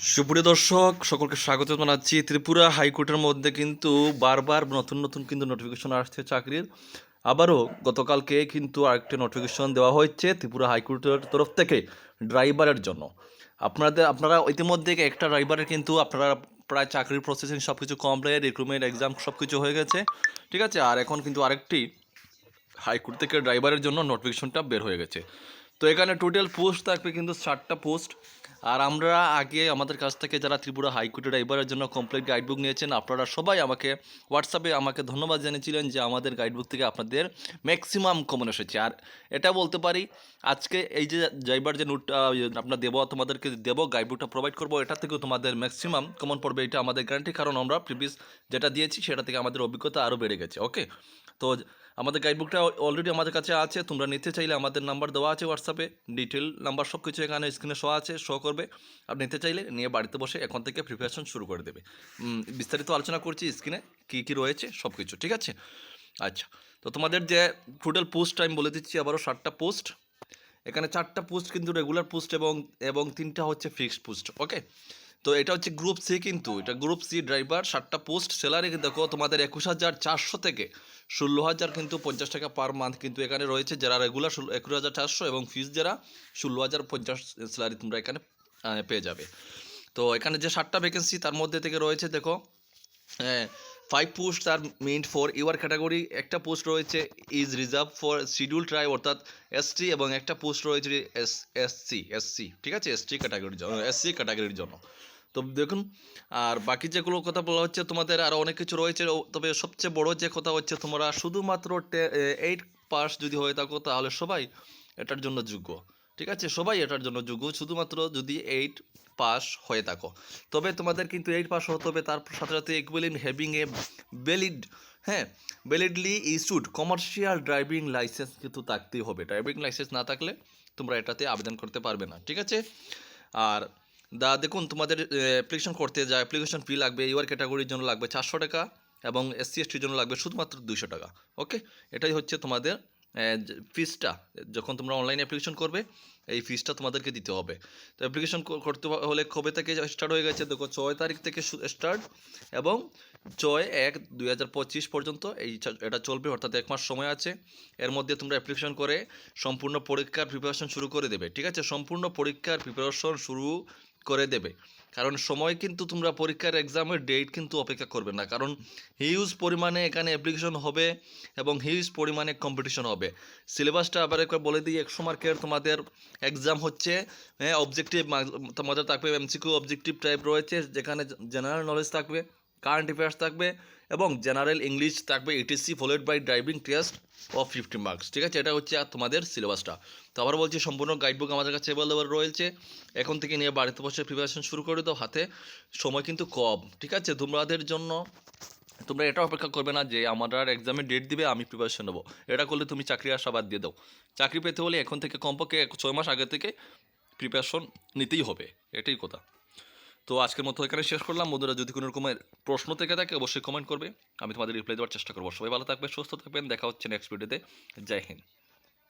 সুপ্রিয় দর্শক, সকলকে স্বাগত জানাচ্ছি। ত্রিপুরা হাইকোর্টের মধ্যে কিন্তু বারবার নতুন নতুন কিন্তু নোটিফিকেশন আসছে চাকরির। আবারও গতকালকে কিন্তু আরেকটি নোটিফিকেশন দেওয়া হয়েছে ত্রিপুরা হাইকোর্টের তরফ থেকে ড্রাইভারের জন্য। আপনাদের, আপনারা ইতিমধ্যে একটা ড্রাইভারের কিন্তু আপনারা প্রায় চাকরির প্রসেসিং সব কিছু কমপ্লিট রিক্রুটমেন্ট এক্সাম সব কিছু হয়ে গেছে। ঠিক আছে? আর এখন কিন্তু আরেকটি হাইকোর্ট থেকে ড্রাইভারের জন্য নোটিফিকেশনটা বের হয়ে গেছে। তো এখানে টোটাল পোস্ট থাকবে কিন্তু ষাটটা পোস্ট আর আমরা আগে আমাদের কাছ থেকে যারা ত্রিপুরা হাইকোর্টের ড্রাইভারের জন্য কমপ্লিট গাইডবুক নিয়েছেন, আপনারা সবাই আমাকে হোয়াটসঅ্যাপে আমাকে ধন্যবাদ জানিয়েছিলেন যে আমাদের গাইডবুক থেকে আপনাদের ম্যাক্সিমাম কমন এসেছে। আর এটা বলতে পারি, আজকে এই যে ড্রাইভার যে নোট আপনার দেবো, তোমাদেরকে দেবো গাইডবুকটা প্রোভাইড করব, এটা থেকেও তোমাদের ম্যাক্সিমাম কমন পড়বে। এটা আমাদের গ্যারান্টি কারণ আমরা প্রিভিয়াস যেটা দিয়েছি, সেটা থেকে আমাদের অভিজ্ঞতা আরও বেড়ে গেছে। ওকে তো আমাদের গাইডবুকটা অলরেডি আমাদের কাছে আছে। তোমরা নিতে চাইলে আমাদের নাম্বার দেওয়া আছে হোয়াটসঅ্যাপে ডিটেল নাম্বার সব কিছু এখানে স্ক্রিনে শো আছে শো করবে। আপনি নিতে চাইলে নিয়ে বাড়িতে বসে এখন থেকে প্রিপারেশন শুরু করে দেবে। বিস্তারিত আলোচনা করছি স্ক্রিনে কী কী রয়েছে সব কিছু ঠিক আছে? আচ্ছা তো তোমাদের যে টোটাল পোস্ট আমি বলে দিচ্ছি, আবারও ষাটটা পোস্ট এখানে চারটা পোস্ট কিন্তু রেগুলার পোস্ট এবং এবং তিনটা হচ্ছে ফিক্সড পোস্ট ওকে তো এটা হচ্ছে গ্রুপ সি কিন্তু, এটা গ্রুপ সি ড্রাইভার সাতটা পোস্ট স্যালারি দেখো তোমাদের একুশ হাজার চারশো থেকে ষোলো হাজার কিন্তু পঞ্চাশ টাকা পার মান্থ কিন্তু এখানে রয়েছে। যারা রেগুলার ষোলো, একুশ হাজার চারশো এবং ফিস যারা ষোলো হাজার পঞ্চাশ স্যালারি তোমরা এখানে পেয়ে যাবে। তো এখানে যে সাতটা ভ্যাকেন্সি তার মধ্যে থেকে রয়েছে দেখো ফাইভ পোস্ট আর মেইন ফর ইউর ক্যাটাগরি একটা পোস্ট রয়েছে is reserved for scheduled tribe অর্থাৎ এসটি এবং একটা পোস্ট রয়েছে এস এসসি এসসি ঠিক আছে? এসটি ক্যাটাগরির জন্য এসসি ক্যাটাগরির জন্য। তো দেখুন, আর বাকি যেগুলো কথা বলা হচ্ছে, তোমাদের আরও অনেক কিছু রয়েছে। তবে সবচেয়ে বড় যে কথা হচ্ছে, তোমরা শুধুমাত্র এইট পাস যদি হয়ে থাকো, তাহলে সবাই এটার জন্য যোগ্য। ঠিক আছে? সবাই এটার জন্য যোগ্য, শুধুমাত্র যদি এইট পাস হয়ে থাকো। তবে তোমাদের কিন্তু এইট পাস হতে হবে, তার সাথে সাথে ইকুয়ালিন হ্যাভিং এ ভ্যালিড হ্যাঁ validly issued commercial driving licence কিন্তু থাকতেই হবে। ড্রাইভিং লাইসেন্স না থাকলে তোমরা এটাতে আবেদন করতে পারবে না। ঠিক আছে? আর দা, দেখুন, তোমাদের অ্যাপ্লিকেশন করতে যা অ্যাপ্লিকেশন ফি লাগবে ইউআর ক্যাটাগরির জন্য লাগবে চারশো টাকা এবং এসসি এসটির জন্য লাগবে শুধুমাত্র দুইশো টাকা ওকে এটাই হচ্ছে তোমাদের ফিসটা যখন তোমরা অনলাইনে অ্যাপ্লিকেশন করবে, এই ফিসটা তোমাদেরকে দিতে হবে। তো অ্যাপ্লিকেশন করতে হলে কবে থেকে স্টার্ট হয়ে গেছে? দেখো, ছয় তারিখ থেকে স্টার্ট এবং ছয় এক দুই পর্যন্ত এই এটা চলবে, অর্থাৎ এক মাস সময় আছে। এর মধ্যে তোমরা অ্যাপ্লিকেশন করে সম্পূর্ণ পরীক্ষার প্রিপারেশন শুরু করে দেবে, ঠিক আছে? সম্পূর্ণ পরীক্ষার প্রিপারেশন শুরু করে দেবে। কারণ সময় কিন্তু তোমরা পরীক্ষার এক্সামের ডেট কিন্তু অপেক্ষা করবে না। কারণ হিউজ পরিমাণে এখানে অ্যাপ্লিকেশন হবে এবং হিউজ পরিমাণে কম্পিটিশন হবে। সিলেবাসটা আবার একবার বলে দিই, একশো মার্কের তোমাদের এক্সাম হচ্ছে। হ্যাঁ অবজেক্টিভ তোমাদের থাকবে এমসিকিউ অবজেক্টিভ টাইপ রয়েছে, যেখানে জেনারেল নলেজ থাকবে। কারেন্ট অ্যাফেয়ার্স থাকবে এবং জেনারেল ইংলিশ থাকবে etc followed by driving test of fifty marks ঠিক আছে? এটা হচ্ছে আর তোমাদের সিলেবাসটা তো আবার বলছি, সম্পূর্ণ গাইডবুক আমাদের কাছে অ্যাভেলেবল রয়েছে। এখন থেকে নিয়ে বাড়িতে বসে প্রিপারেশন শুরু করে দাও হাতে। সময় কিন্তু কম, ঠিক আছে? তোমাদের জন্য, তোমরা এটা অপেক্ষা করবে না যে আমার আর এক্সামের ডেট দিবে, আমি প্রিপারেশন নেব। এটা করলে তুমি চাকরি আশা বাদ দিয়ে দাও। চাকরি পেতে হলে এখন থেকে কমপক্ষে ছয় মাস আগে থেকে প্রিপারেশন নিতেই হবে, এটাই কথা। তো আজকের মতো এখানে শেষ করলাম। বন্ধুরা, যদি কোনো রকমের প্রশ্ন থেকে থাকে, অবশ্যই কমেন্ট করবে। আমি তোমাদের রিপ্লাই দেওয়ার চেষ্টা করব। সবাই ভালো থাকবে সুস্থ থাকবেন। দেখা হচ্ছে নেক্সট ভিডিওতে জয় হিন্দ।